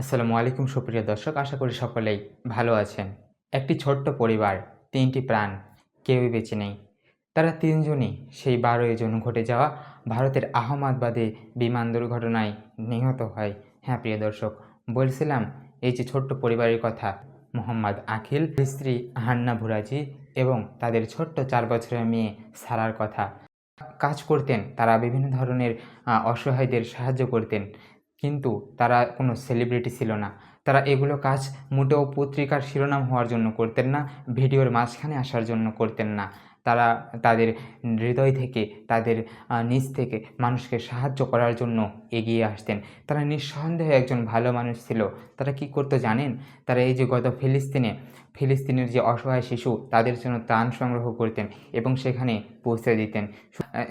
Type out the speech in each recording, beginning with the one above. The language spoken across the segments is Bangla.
আসসালামু আলাইকুম সুপ্রিয় দর্শক, আশা করি সকলেই ভালো আছেন। একটি ছোট্ট পরিবার, তিনটি প্রাণ, কেউই বেঁচে নেই। তারা তিনজনই সেই বারোই জন ঘটে যাওয়া ভারতের আহমেদাবাদে বিমান দুর্ঘটনায় নিহত হয়। হ্যাঁ প্রিয় দর্শক, বলছিলাম এই যে ছোট্ট পরিবারের কথা, মোহাম্মদ আখিল, স্ত্রী হান্না ভুরাজি এবং তাদের ছোট্ট চার বছরের মেয়ে সারার কথা। কাজ করতেন, তারা বিভিন্ন ধরনের অসহায়দের সাহায্য করতেন। কিন্তু তারা কোনো সেলিব্রিটি ছিল না। তারা এগুলো কাজ মোটেও পত্রিকার শিরোনাম হওয়ার জন্য করতেন না, ভিডিওর মাঝখানে আসার জন্য করতেন না। তারা তাদের হৃদয় থেকে, তাদের নিজ থেকে মানুষকে সাহায্য করার জন্য এগিয়ে আসতেন। তারা নিঃসন্দেহে একজন ভালো মানুষ ছিল। তারা কি করতো জানেন? তারা এই যে গত ফিলিস্তিনে, ফিলিস্তিনের যে অসহায় শিশু, তাদের জন্য ত্রাণ সংগ্রহ করতেন এবং সেখানে পৌঁছে দিতেন।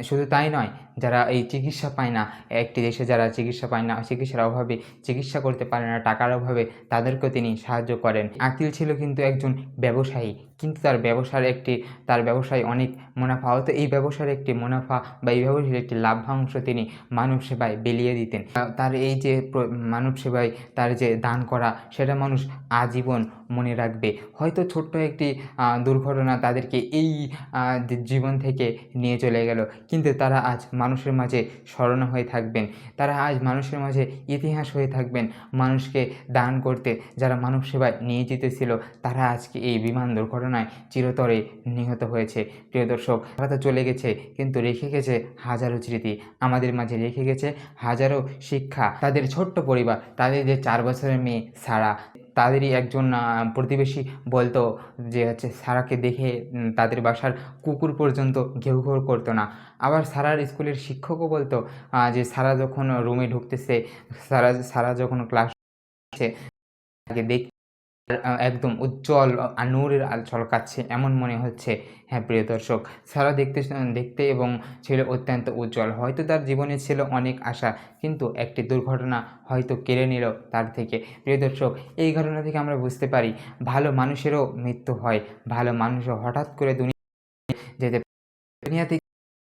শুধু তাই নয়, যারা এই চিকিৎসা পায় না, একটি দেশে যারা চিকিৎসা পায় না, চিকিৎসার অভাবে চিকিৎসা করতে পারে না, টাকার অভাবে তাদেরকেও তিনি সাহায্য করেন। আকিল ছিল কিন্তু একজন ব্যবসায়ী, কিন্তু তার ব্যবসার একটি, তার ব্যবসায় অনেক মুনাফা হতো এই ব্যবসার একটি মুনাফা বা এই ব্যবসার একটি লাভ্যাংশ তিনি মানব সেবায় বিলিয়ে দিতেন। তার এই যে মানব সেবায় তার যে দান করা, সেটা মানুষ আজীবন মনে রাখবে। হয়তো ছোট্ট একটি দুর্ঘটনা তাদেরকে এই জীবন থেকে নিয়ে চলে গেল। কিন্তু তারা আজ মানুষের মাঝে স্মরণ হয়ে থাকবেন। তারা আজ মানুষের মাঝে ইতিহাস হয়ে থাকবেন। মানুষকে দান করতে যারা মানব সেবায় নিয়োজিত ছিল, তারা আজকে এই বিমান দুর্ঘটনায় চিরতরে নিহত হয়েছে। প্রিয় দর্শক, তারা তো চলে গেছে, কিন্তু রেখে গেছে হাজারো স্মৃতি। আমাদের মাঝে রেখে গেছে হাজারো শিক্ষা। তাদের ছোট্ট পরিবার, তাদের যে চার বছরের মেয়ে সারা, তাদেরই একজন প্রতিবেশী বলতো যে হচ্ছে সারাকে দেখে তাদের বাসার কুকুর পর্যন্ত ঘেউ ঘেউ করতো না। আবার সারার স্কুলের শিক্ষকও বলতো যে সারা যখন রুমে ঢুকতেছে, সারা সারা যখন ক্লাস তাকে দেখ একদম উজ্জ্বল আর নূরের আল ছলকাচ্ছে এমন মনে হচ্ছে। হ্যাঁ প্রিয় দর্শক, সারা দেখতে দেখতে এবং ছিল অত্যন্ত উজ্জ্বল। হয়তো তার জীবনে ছিল অনেক আশা, কিন্তু একটি দুর্ঘটনা হয়তো কেড়ে নিল তার থেকে। প্রিয় দর্শক, এই ঘটনা থেকে আমরা বুঝতে পারি, ভালো মানুষেরও মৃত্যু হয়। ভালো মানুষও হঠাৎ করে দুনিয়া যেতে দুনিয়াতে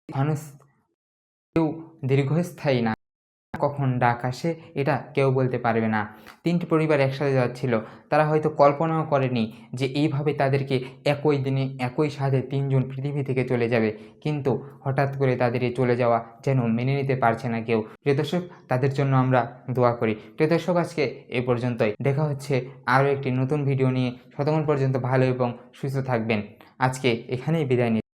মানুষ কেউ দীর্ঘস্থায়ী না। কখন ডাক আসে, এটা কেউ বলতে পারবে না। তিনটি পরিবার একসাথে যাচ্ছিল। তারা হয়তো কল্পনাও করেনি যে এইভাবে তাদেরকে একই দিনে, একই সাথে তিনজন পৃথিবী থেকে চলে যাবে। কিন্তু হঠাৎ করে তাদের চলে যাওয়া যেন মেনে নিতে পারছে না কেউ। প্রিয় দর্শক, তাদের জন্য আমরা দোয়া করি। প্রিয় দর্শক, আজকে এ পর্যন্তই। দেখা হচ্ছে আরও একটি নতুন ভিডিও নিয়ে। ততক্ষণ পর্যন্ত ভালো এবং সুস্থ থাকবেন। আজকে এখানেই বিদায় নিচ্ছি।